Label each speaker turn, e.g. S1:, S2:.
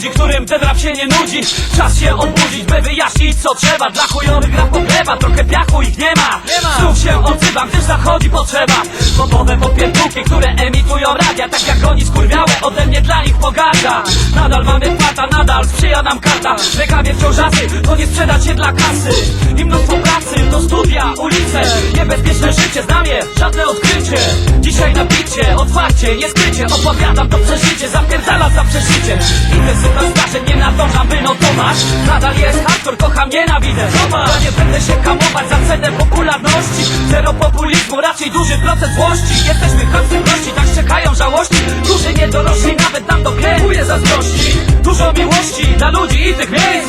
S1: wiem, ten rap się nie nudzi. Czas się obudzić, by wyjaśnić co trzeba. Dla chujowych rap poglewa, trochę piachu ich nie ma. Znów się odzywam, gdyż zachodzi potrzeba. Popowe popierdółki, które emitują radia Tak jak oni skurwiałe, ode mnie dla nich pogarda Nadal mamy płata, nadal sprzyja nam karta. Rękawie wciąż asy, to nie sprzedać się dla kasy. I mnóstwo pracy, to studia, ulice. Niebezpieczne życie, znam je, żadne odkrycie. Dzisiaj na bicie, otwarcie, nie skrycie. Opowiadam to przeżycie, zapierdalam za przeżycie Nadal jest aktor, kocham, nienawidzę. Zobacz, ja nie będę się kamować za cenę popularności. Zero populizmu, raczej duży procent złości. Jesteśmy końcem gości, tak czekają żałości. Duży niedorośli, nawet nam to kręguje zazdrości. Dużo miłości dla ludzi i tych miejsc